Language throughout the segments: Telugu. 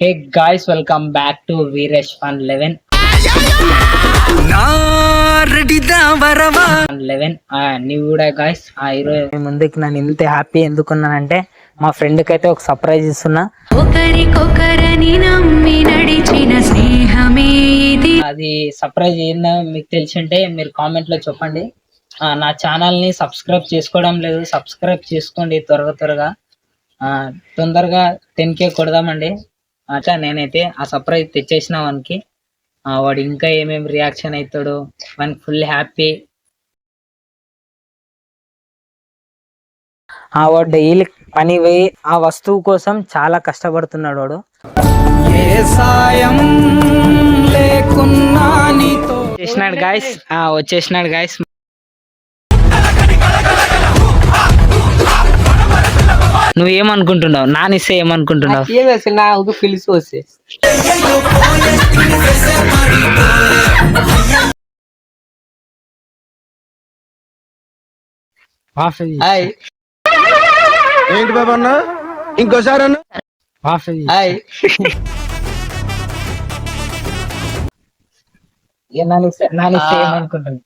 Hey guys welcome back to Veeresh fun eleven eleven నీవు కూడా గాయస్ ఆ ఈరోజు ముందుకి నన్ను ఇంత హ్యాపీ ఎందుకున్నానంటే మా ఫ్రెండ్కి అయితే ఒక సర్ప్రైజ్ ఇస్తున్నా. ఒకరికొకరని నమ్మి నడిచిన స్నేహమే ఇది. అది సర్ప్రైజ్ ఏందో మీకు తెలిసింటే మీరు కామెంట్లో చెప్పండి. నా ఛానల్ని సబ్స్క్రైబ్ చేసుకోవడం లేదు. సబ్స్క్రైబ్ చేసుకోండి త్వరగా త్వరగా. ఆ, తొందరగా టెన్ కే కొడదామండి. అట్లా నేనైతే ఆ సర్ప్రైజ్ తెచ్చేసిన వానికి. ఆ, వాడు ఇంకా ఏమేమి రియాక్షన్ అవుతాడు వానికి ఫుల్ హ్యాపీ ఆ వాడు డైలీ పని పోయి ఆ వస్తువు కోసం చాలా కష్టపడుతున్నాడు వాడు. వచ్చేసినాడు గాయస్ వచ్చేసినాడు గాయస్ నానిస్తే ఏమనుకుంటున్నావు? ఏమి అసలు నా ఒక పిలిచి వస్తే. హాయ్. ఏంటి బాబా అన్న? ఇంకోసారి అన్న. ఏమనుకుంటున్నావు?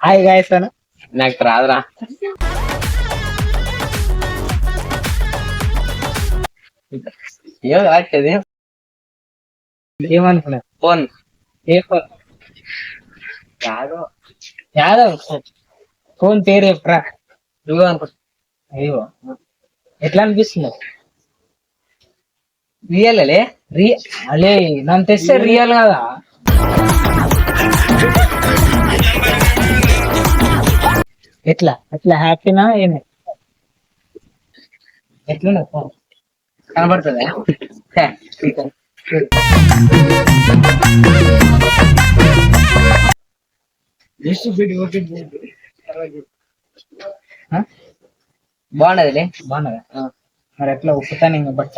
హాయ్ గాయస్ అన్న. నాకు రాదురా. ఏం రాట్లేదు? ఏమనుకున్నావు? ఫోన్. ఏ ఫోన్? యాదో. యాదవ్ ఫోన్. పేరు ఎప్పుడా నువ్వే అనుకుంటా అయ్యో. ఎట్లా అనిపిస్తుంది? రియలే రి అలే నన్ను తెస్తే రియల్ కదా. ఎట్లా ఎట్లా హ్యాపీనా ఏమి ఎట్లా ఫోన్ కనబడుతుందా హే, ఇంకా. బాగున్నదిలే బాగున్నదా మరి ఎట్లా ఉప్పుతాను ఇంకా బట్ట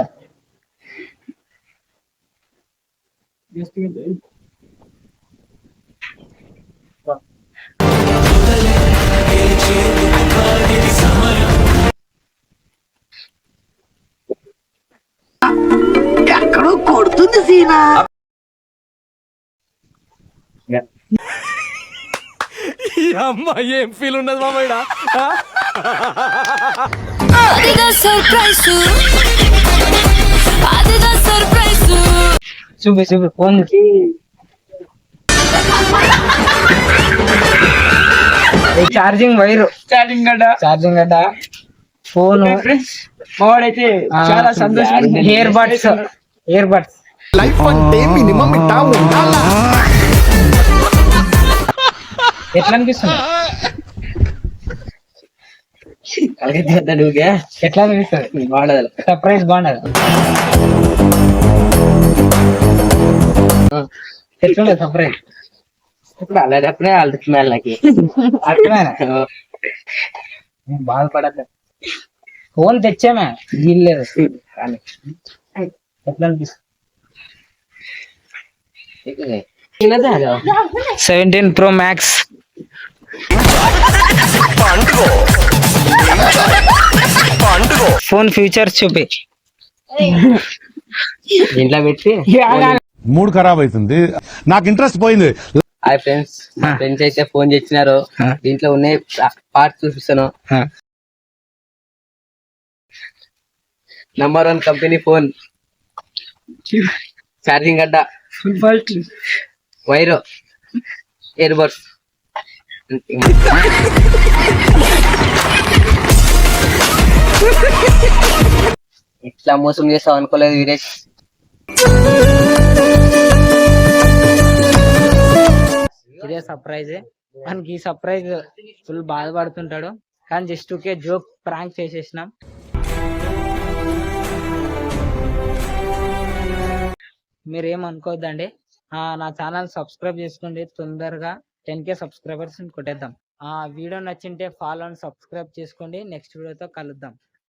అదిగా సర్ప్రైజ్ అదిగా సర్ప్రైజ్ చూపి చూపి ఫోన్ ఛార్జింగ్ వైరు. చాటింగ్ గడ్డ ఛార్జింగ్ గడ్డ ఫోన్ మావాడైతే చాలా సంతోషం ear buds ear buds life అంటే మినిమం ఇట్టా ఉండాలా ఎట్లా అనిపిస్తుంది? కలిగిద్దా నువ్వుగా ఎట్లా అనిపిస్తుంది? బాగున్నది సర్ప్రైజ్ బాగున్నది ఎట్లుండే సర్ప్రైజ్ ఇప్పుడు అలాంటప్పుడే వెళ్తున్నాను నాకు. అట్లనే నేను బాధపడద్దు. ఫోన్ తెచ్చామే వీల్లేదు ఎట్లా అనిపిస్తుంది seventeen pro max. Phone features చూపి. ఇంట్లో పెట్టి మూడ్ ఖరాబ్ అవుతుంది నాకు ఇంట్రెస్ట్ పోయింది. హాయ్ ఫ్రెండ్స్ ఫ్రెండ్స్ అయితే ఫోన్ చేసినారు. దీంట్లో ఉన్నాయి పార్ట్స్ చూపిస్తాను. Number one company phone charging గడ్డ వైర్ ఇయర్ బడ్స్ ఇట్లా మోసం చేస్తావు అనుకోలేదు వీరేష్. ఇదే సర్ప్రైజ్ మనకి ఈ సర్ప్రైజ్ ఫుల్ బాధపడుతుంటాడు. కానీ జస్ట్ ఒకే జోక్ ప్రాంక్ చేసేసినాం. మీరు ఏమనుకోవద్దండి ఆ, నా ఛానల్ సబ్స్క్రైబ్ చేసుకోండి. తొందరగా టెన్ కే సబ్స్క్రైబర్స్ కొట్టేద్దాం. ఆ వీడియో నచ్చింటే ఫాలో అండ్ సబ్స్క్రైబ్ చేసుకోండి. నెక్స్ట్ వీడియోతో కలుద్దాం.